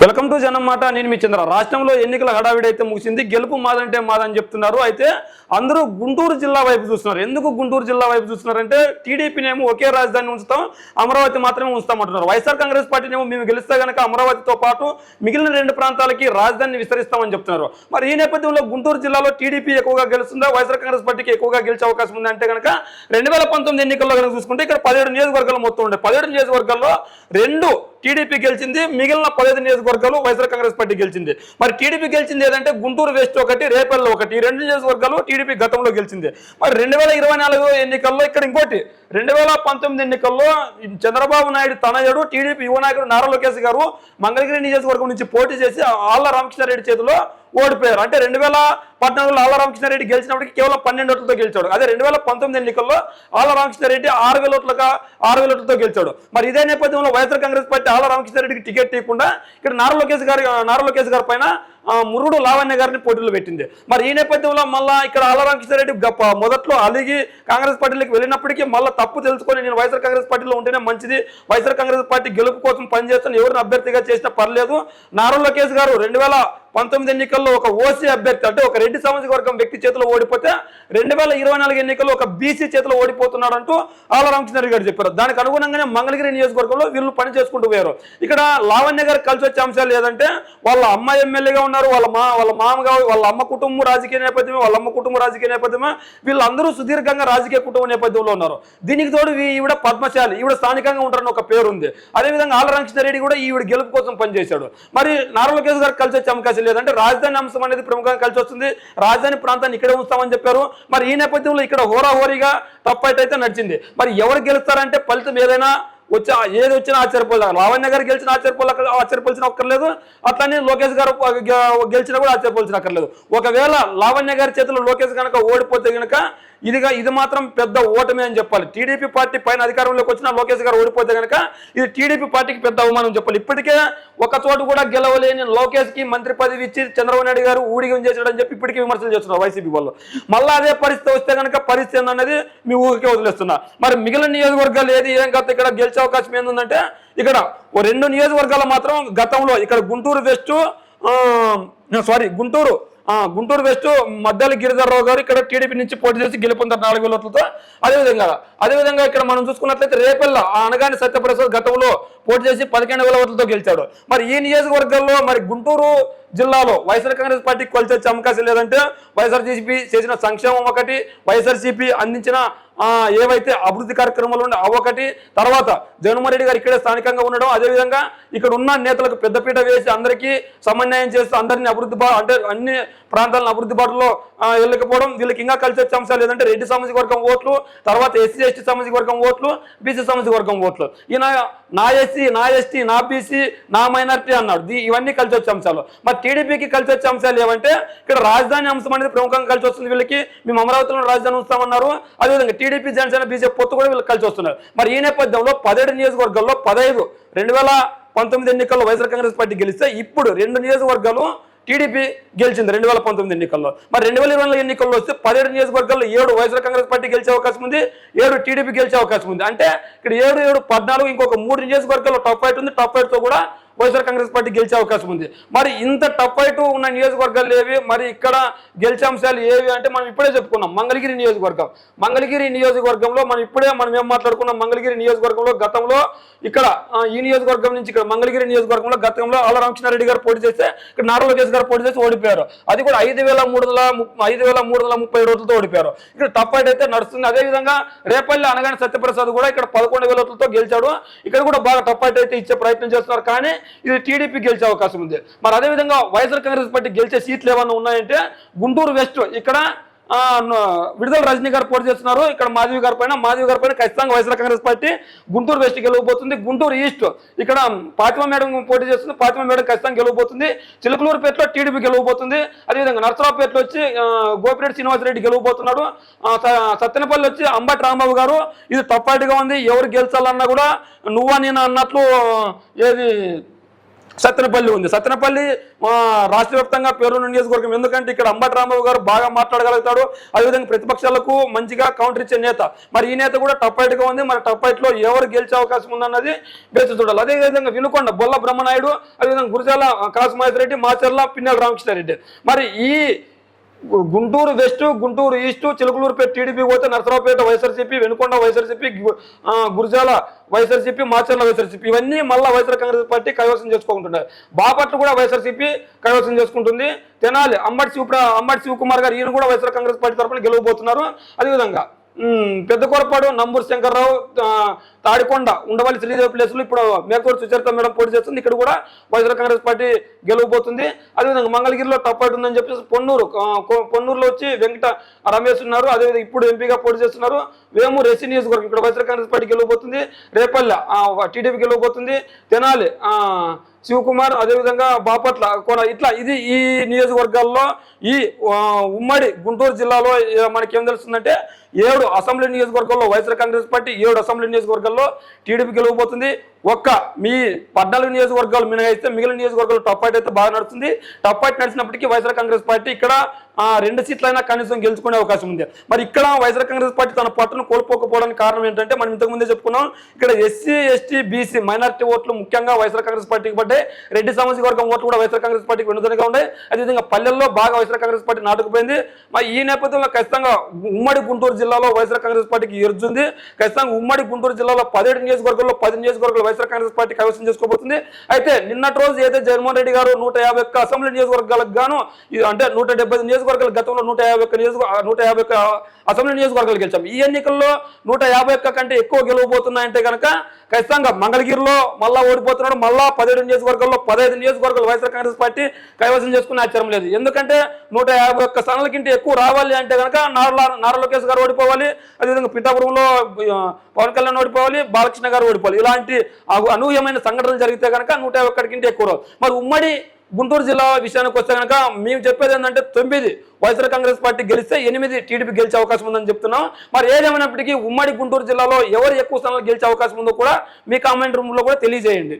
Welcome to జనం మాట నేను మీ చంద్ర. రాష్ట్రంలో ఎన్నికల హడావిడి అయితే ముగిసింది. గెలుపు మాదంటే మాదని చెప్తున్నారు. అయితే అందరూ గుంటూరు జిల్లా వైపు చూస్తున్నారు. ఎందుకు గుంటూరు జిల్లా వైపు చూస్తున్నారంటే టీడీపీనేమో ఒకే రాజధాని ఉంచుతాం అమరావతి మాత్రమే ఉంచుతామంటున్నారు. వైఎస్ఆర్ కాంగ్రెస్ పార్టీనేమో మేము గెలిస్తే కనుక అమరావతితో పాటు మిగిలిన రెండు ప్రాంతాలకి రాజధానిని విస్తరిస్తామని చెప్తున్నారు. మరి ఈ నేపథ్యంలో గుంటూరు జిల్లాలో టీడీపీ ఎక్కువగా గెలుస్తుందా? వైఎస్ఆర్ కాంగ్రెస్ పార్టీకి ఎక్కువగా గెలిచే అవకాశం ఉంది అంటే కనుక రెండు వేల పంతొమ్మిది ఎన్నికల్లో కనుక చూసుకుంటే ఇక్కడ పదిహేడు నియోజకవర్గాలు మొత్తం ఉండే. పదిహేడు నియోజకవర్గాల్లో రెండు టీడీపీ గెలిచింది మిగిలిన పదిహేను నియోజకవర్గాలు వైఎస్ఆర్ కాంగ్రెస్ పార్టీ గెలిచింది. మరి టీడీపీ గెలిచింది ఏదంటే గుంటూరు వెస్ట్ ఒకటి రేపల్లి ఒకటి. రెండు నియోజకవర్గాలు టీడీపీ గతంలో గెలిచింది. మరి రెండు వేల ఇరవై ఎన్నికల్లో ఇక్కడ ఇంకోటి. రెండు వేల పంతొమ్మిది ఎన్నికల్లో చంద్రబాబు నాయుడు తనయుడు టీడీపీ యువ నాయకుడు నారా లోకేష్ గారు మంగళగిరి నియోజకవర్గం నుంచి పోటీ చేసి ఆళ్ళ రామకృష్ణారెడ్డి చేతిలో ఓడిపోయారు. అంటే రెండు వేల పద్నాలుగులో ఆళ్ళ రామకృష్ణారెడ్డి గెలిచినప్పటికి కేవలం పన్నెండు ఓట్లతో గెలిచాడు. అదే రెండు వేల పంతొమ్మిది ఎన్నికల్లో ఆళ్ళ రామకృష్ణారెడ్డి ఆరు వేల ఓట్లుగా ఆరు వేల ఓట్లతో గెలిచాడు. మరి ఇదే నేపథ్యంలో వైఎస్ఆర్ కాంగ్రెస్ పార్టీ ఆళ్ళ రామకృష్ణారెడ్డికి టికెట్ ఇవ్వకుండా ఇక్కడ నారా లోకేష్ గారి నారా లోకేష్ గారి పైన మురుడు లావణ్య గారిని పోటీలో పెట్టింది. మరి ఈ నేపథ్యంలో మళ్ళా ఇక్కడ ఆళ్ళ గప్ప. మొదట్లో అలిగి కాంగ్రెస్ పార్టీలోకి వెళ్ళినప్పటికీ మళ్ళీ తప్పు తెలుసుకొని నేను వైఎస్ఆర్ కాంగ్రెస్ పార్టీలో ఉంటేనే మంచిది. వైఎస్ఆర్ కాంగ్రెస్ పార్టీ గెలుపు కోసం పనిచేస్తాను ఎవరిని అభ్యర్థిగా చేసినా పర్లేదు. నారా లోకేష్ గారు రెండు వేల పంతొమ్మిది ఎన్నికల్లో ఒక ఓసీ అభ్యర్థి అంటే ఒక రెడ్డి సామాజిక వర్గం వ్యక్తి చేతిలో ఓడిపోతే రెండు వేల ఇరవై నాలుగు ఎన్నికల్లో ఒక బీసీ చేతిలో ఓడిపోతున్నాడు అంటూ ఆల రామకృష్ణారెడ్డి గారు చెప్పారు. దానికి అనుగుణంగానే మంగళగిరి నియోజకవర్గంలో వీళ్ళు పని చేసుకుంటూ పోయారు. ఇక్కడ లావణ్య గారు కలిసి వచ్చే అంశాలు ఏదంటే వాళ్ళ అమ్మ ఎమ్మెల్యేగా ఉన్నారు వాళ్ళ మా వాళ్ళ మామగా వాళ్ళ అమ్మ కుటుంబం రాజకీయ నేపథ్యమే వాళ్ళ అమ్మ కుటుంబం రాజకీయ నేపథ్యమే వీళ్ళందరూ సుదీర్ఘంగా రాజకీయ కుటుంబ నేపథ్యంలో ఉన్నారు. దీనికి తోడు ఈవిడ పద్మశాలి ఈవిడ స్థానికంగా ఉంటారని ఒక పేరు ఉంది అదేవిధంగా ఆల రామకృష్ణారెడ్డి కూడా ఈవిడ గెలుపు కోసం పనిచేశాడు. మరి నారా కేసు గారు కలిసి వచ్చే అవకాశం లేదంటే రాజధాని అంశం అనేది ప్రముఖంగా కలిసి వస్తుంది. రాజధాని ప్రాంతాన్ని ఇక్కడే ఉంచుతామని చెప్పారు. మరి ఈ నేపథ్యంలో ఇక్కడ హోరాహోరీగా తప్పైతే అయితే నడిచింది. మరి ఎవరు గెలుస్తారంటే ఫలితం ఏదైనా వచ్చి ఏది వచ్చినా ఆశ్చర్యపోలేదు లావణ్య గారు గెలిచిన ఆశ్చర్యపోలే ఆశ్చర్యపోల్చిన అక్కర్లేదు అట్లనే లోకేష్ గారు గెలిచినా కూడా ఆశ్చర్యపోల్చిన అక్కర్లేదు ఒకవేళ లావణ్య గారి చేతిలో లోకేష్ కనుక ఓడిపోతే కనుక ఇదిగా ఇది మాత్రం పెద్ద ఓటమి అని చెప్పాలి. టీడీపీ పార్టీ పైన అధికారంలోకి వచ్చిన లోకేష్ గారు ఓడిపోతే కనుక ఇది టీడీపీ పార్టీకి పెద్ద అవమానం చెప్పాలి. ఇప్పటికే ఒక చోటు కూడా గెలవలేని లోకేష్కి మంత్రి పదవి ఇచ్చి చంద్రబాబు నాయుడు గారు ఊడిగం చేశాడని చెప్పి ఇప్పటికీ విమర్శలు చేస్తున్నారు వైసీపీ వాళ్ళు. మళ్ళీ అదే పరిస్థితి వస్తే కనుక పరిస్థితి ఏందన్నది మీ ఊరికే వదిలేస్తున్నా. మరి మిగిలిన నియోజకవర్గాలు ఏది ఏం కాదు ఇక్కడ గెలిచే అవకాశం ఏంటంటే ఇక్కడ ఓ రెండు నియోజకవర్గాలు మాత్రం గతంలో ఇక్కడ Guntur west sorry Guntur Guntur west Maddali Giridhar Rao గారు ఇక్కడ టీడీపీ నుంచి పోటీ చేసి గెలుపొందారు నాలుగు వేల ఓట్లతో అదేవిధంగా అదేవిధంగా ఇక్కడ మనం చూసుకున్నట్లయితే రేపెల్ల అనగానే సత్యప్రసాద్ గతంలో పోటీ చేసి పదిహేను వేల ఓట్లతో గెలిచాడు. మరి ఈ నియోజకవర్గాల్లో మరి గుంటూరు జిల్లాలో వైఎస్ఆర్ కాంగ్రెస్ పార్టీకి కొలిచొచ్చే వచ్చే అవకాశం లేదంటే వైఎస్ఆర్సీపీ చేసిన సంక్షేమం ఒకటి వైఎస్ఆర్సీపీ అందించిన ఏవైతే అభివృద్ధి కార్యక్రమాలు ఉండే అవి ఒకటి తర్వాత జగన్మోహన్ రెడ్డి గారు ఇక్కడే స్థానికంగా ఉండడం అదేవిధంగా ఇక్కడ ఉన్న నేతలకు పెద్దపీట వేసి అందరికీ సమన్వయం చేస్తూ అందరినీ అభివృద్ధి బా అంటే అన్ని ప్రాంతాలను అభివృద్ధి బాటలో వెళ్ళకపోవడం వీళ్ళకి ఇంకా కలిసి వచ్చే అంశాలు లేదంటే రెడ్డి సామాజిక వర్గం ఓట్లు తర్వాత ఎస్సీ ఎస్టీ సామాజిక వర్గం ఓట్లు బీసీ సామాజిక వర్గం ఓట్లు. ఈయన నా ఎస్సీ నా ఎస్టీ నా బీసీ నా మైనార్టీ అన్నాడు. ఇవన్నీ కలిసి వచ్చే అంశాలు. మరి టీడీపీకి కలిసి వచ్చే అంశాలు ఏమంటే ఇక్కడ రాజధాని అంశం అనేది ప్రముఖంగా కలిసి వస్తుంది వీళ్ళకి. మేము అమరావతిలో రాజధాని ఉంచుతామన్నారు. అదేవిధంగా టీడీపీ జనసేన బీజేపీ పొత్తు కూడా వీళ్ళకి కలిసి వస్తున్నారు. మరి ఈ నేపథ్యంలో పదిహేడు నియోజకవర్గాల్లో పదహైదు రెండు వేల పంతొమ్మిది ఎన్నికల్లో వైఎస్ఆర్ కాంగ్రెస్ పార్టీ గెలిస్తే ఇప్పుడు రెండు నియోజకవర్గాలు టీడీపీ గెలిచింది రెండు వేల పంతొమ్మిది ఎన్నికల్లో. మరి రెండు వేల ఇరవై ఎన్నికల్లో వస్తే పదిహేడు నియోజకవర్గాల్లో ఏడు వైఎస్ఆర్ కాంగ్రెస్ పార్టీ గెలిచే అవకాశం ఉంది ఏడు టీడీపీ గెలిచే అవకాశం ఉంది. అంటే ఇక్కడ ఏడు ఏడు పద్నాలుగు ఇంకొక మూడు నియోజకవర్గాల్లో టాప్ ఫైట్ ఉంది. టాప్ ఫైట్తో కూడా వైఎస్ఆర్ కాంగ్రెస్ పార్టీ గెలిచే అవకాశం ఉంది. మరి ఇంత టఫ్ ఫైట్ ఉన్న నియోజకవర్గాలు ఏవి? మరి ఇక్కడ గెలిచే అంశాలు ఏవి అంటే మనం ఇప్పుడే చెప్పుకున్నాం మంగళగిరి నియోజకవర్గం. మంగళగిరి నియోజకవర్గంలో మనం ఇప్పుడే మనం ఏం మాట్లాడుకున్నాం? మంగళగిరి నియోజకవర్గంలో గతంలో ఇక్కడ ఈ నియోజకవర్గం నుంచి ఇక్కడ మంగళగిరి నియోజకవర్గంలో గతంలో ఆల రామకృష్ణారెడ్డి గారు పోటీ చేస్తే ఇక్కడ నారా లోకేష్ గారు పోటీ చేసి ఓడిపోయారు. అది కూడా ఐదు వేల మూడు వందల ఐదు వేల మూడు వందల ముప్పై రోజులతో ఓడిపోయారు. ఇక్కడ టఫ్ ఫైట్ అయితే నడుస్తుంది. అదేవిధంగా రేపల్లి అనగానే సత్యప్రసాద్ కూడా ఇక్కడ పదకొండు వేల ఓట్లతో గెలిచాడు. ఇక్కడ కూడా బాగా టఫ్ అయితే ఇచ్చే ప్రయత్నం చేస్తున్నారు. కానీ ఇది టీడీపీ గెలిచే అవకాశం ఉంది. మరి అదేవిధంగా వైఎస్ఆర్ కాంగ్రెస్ పార్టీ గెలిచే సీట్లు ఏమన్నా ఉన్నాయంటే గుంటూరు వెస్ట్ ఇక్కడ విడుదల రజనీ గారు పోటీ చేస్తున్నారు. ఇక్కడ మాధవి గారి పైన మాధవి గారి పైన ఖచ్చితంగా YSR Congress party Guntur west గెలవబోతుంది. Guntur east ఇక్కడ పాతిమ మేడం పోటీ చేస్తుంది. పాతిమ మేడం ఖచ్చితంగా గెలవబోతుంది. చిలకలూరుపేటలో టీడీపీ గెలవబోతుంది. అదేవిధంగా నర్సరావుపేటలో వచ్చి గోపిరెడ్డి శ్రీనివాసరెడ్డి గెలవబోతున్నాడు. స- సత్తెనపల్లి వచ్చి అంబటి రాంబాబు గారు. ఇది తప్పాటిగా ఉంది. ఎవరు గెలిచాలన్నా కూడా నువ్వా నేను అన్నట్లు ఏది సత్తెనపల్లి ఉంది. సత్తెనపల్లి రాష్ట్ర వ్యాప్తంగా పేరున్న నియోజకవర్గం. ఎందుకంటే ఇక్కడ అంబటి రాంబాబు గారు బాగా మాట్లాడగలుగుతాడు. అదేవిధంగా ప్రతిపక్షాలకు మంచిగా కౌంటర్ ఇచ్చే నేత. మరి ఈ నేత కూడా టఫ్గా ఉంది. మరి టఫ్లో ఎవరు గెలిచే అవకాశం ఉందన్నది వేచి చూడాలి. అదేవిధంగా వినుకొండ బొల్ల బ్రహ్మనాయుడు అదేవిధంగా గురజాల కాసు రెడ్డి మాచర్ల పిన్నెల రామకృష్ణారెడ్డి. మరి ఈ Guntur west Guntur east Chilakaluripet TDP పోతే నరసరావుపేట వైఎస్ఆర్సీపీ వెనుకొండ వైఎస్ఆర్సీపీ గురిజాల వైఎస్ఆర్సీపీ మాచర్ల వైఎస్ఆర్సీపీ ఇవన్నీ మళ్ళా వైఎస్ఆర్ కాంగ్రెస్ పార్టీ కైవసం చేసుకుంటున్నారు బాపట్ల కూడా వైఎస్ఆర్సీపీ కైవసం చేసుకుంటుంది. తెనాలి అంబటి శివ అంబటి శివకుమార్ గారు ఈయన కూడా వైఎస్ఆర్ కాంగ్రెస్ పార్టీ తరఫున గెలవబోతున్నారు. అదేవిధంగా పెద్ద కొరపాడు నంబూరు శంకర్రావు తాడికొండ ఉండవల్లి శ్రీదేవి ప్లేస్లో ఇప్పుడు మేకూరు సుచరిత మేడం పోటీ చేస్తుంది. ఇక్కడ కూడా వైఎస్ఆర్ కాంగ్రెస్ పార్టీ గెలవబోతుంది. అదేవిధంగా మంగళగిరిలో టప్ అవుట్ ఉందని చెప్పేసి పొన్నూరు పొన్నూరులో వచ్చి వెంకట రమేష్ ఉన్నారు. అదేవిధంగా ఇప్పుడు ఎంపీగా పోటీ చేస్తున్నారు. వేము రెసి నియోజకవర్గం. ఇక్కడ వైఎస్ఆర్ కాంగ్రెస్ పార్టీ గెలవబోతుంది. రేపల్లె టీడీపీ గెలవబోతుంది. తెనాలి శివకుమార్ అదేవిధంగా బాపట్ల కూడా ఇట్లా ఇది ఈ నియోజకవర్గాల్లో ఈ ఉమ్మడి గుంటూరు జిల్లాలో మనకేం తెలుస్తుందంటే ఏడు అసెంబ్లీ నియోజకవర్గాల్లో వైఎస్ఆర్ కాంగ్రెస్ పార్టీ ఏడు అసెంబ్లీ నియోజకవర్గాల్లో టీడీపీ గెలవబోతుంది. ఒక్క మీ పద్నాలుగు నియోజకవర్గాలు మినహాయిస్తే మిగిలిన నియోజకవర్గాలు టప్ ఫైట్ అయితే బాగా నడుస్తుంది. టప్ ఫైట్ నడిచినప్పటికీ వైఎస్ఆర్ కాంగ్రెస్ పార్టీ ఇక్కడ రెండు సీట్లైనా కనీసం గెలుచుకునే అవకాశం ఉంది. మరి ఇక్కడ వైఎస్ఆర్ కాంగ్రెస్ పార్టీ తన పట్టును కోల్పోకపోవడానికి కారణం ఏంటంటే మనం ఇంతకుముందే చెప్పుకున్నాం ఇక్కడ ఎస్సీ ఎస్టీ బీసీ మైనారిటీ ఓట్లు ముఖ్యంగా వైఎస్ఆర్ కాంగ్రెస్ పార్టీకి పడ్డాయి. రెడ్డి సామాజిక వర్గం ఓట్లు కూడా వైఎస్ఆర్ కాంగ్రెస్ పార్టీకి వెనుదనగా ఉన్నాయి. అదేవిధంగా పల్లెల్లో బాగా వైఎస్ఆర్ కాంగ్రెస్ పార్టీ నాటుకుపోయింది. మరి ఈ నేపథ్యంలో ఖచ్చితంగా ఉమ్మడి గుంటూరు జిల్లాలో వైఎస్ఆర్ కాంగ్రెస్ పార్టీకి ఎరుజుంది. ఖచ్చితంగా ఉమ్మడి గుంటూరు జిల్లాలో పదిహేడు నియోజకవర్గాల్లో పది నియోజకవర్గాలు వైఎస్ఆర్ కాంగ్రెస్ పార్టీ కైవసం చేసుకోబోతుంది. అయితే నిన్నటి రోజు అయితే జగన్మోహన్ రెడ్డి గారు నూట యాభై ఒక్క అసెంబ్లీ నియోజకవర్గాలకు గాను అంటే నూట డెబ్బై ఐదు నియోజకవర్గాలు గతంలో నూట యాభై ఒక్క నియోజక నూట యాభై ఒక్క అసెంబ్లీ నియోజకవర్గాలు గెలిచాం. ఈ ఎన్నికల్లో నూట యాభై ఒక్క కంటే ఎక్కువ గెలవబోతున్నాయంటే కనుక ఖచ్చితంగా మంగళగిరిలో మళ్ళా ఓడిపోతున్నాడు. మళ్ళా పదిహేడు నియోజకవర్గాల్లో పదహైదు నియోజకవర్గాలు వైఎస్ఆర్ కాంగ్రెస్ పార్టీ కైవసం చేసుకునే ఆశ్చర్యం లేదు. ఎందుకంటే నూట యాభై ఒక్క స్థానాల ఎక్కువ రావాలి అంటే కనుక నారా నారా లోకేష్ గారు ఓడిపోవాలి. అదేవిధంగా పిఠాపురంలో పవన్ కళ్యాణ్ ఓడిపోవాలి బాలకృష్ణ గారు ఓడిపోవాలి. ఇలాంటి అనూహ్యమైన సంఘటనలు జరిగితే కనుక నూట యాభై ఎక్కువ మరి ఉమ్మడి గుంటూరు జిల్లా విషయానికి వస్తే కనుక మేము చెప్పేది ఏంటంటే తొమ్మిది వైఎస్ఆర్ కాంగ్రెస్ పార్టీ గెలిస్తే ఎనిమిది టీడీపీ గెలిచే అవకాశం ఉందని చెప్తున్నాం. మరి ఏదేమైనప్పటికీ ఉమ్మడి గుంటూరు జిల్లాలో ఎవరు ఎక్కువ స్థానాలు గెలిచే అవకాశం ఉందో కూడా మీ కామెంట్ రూమ్లో కూడా తెలియజేయండి.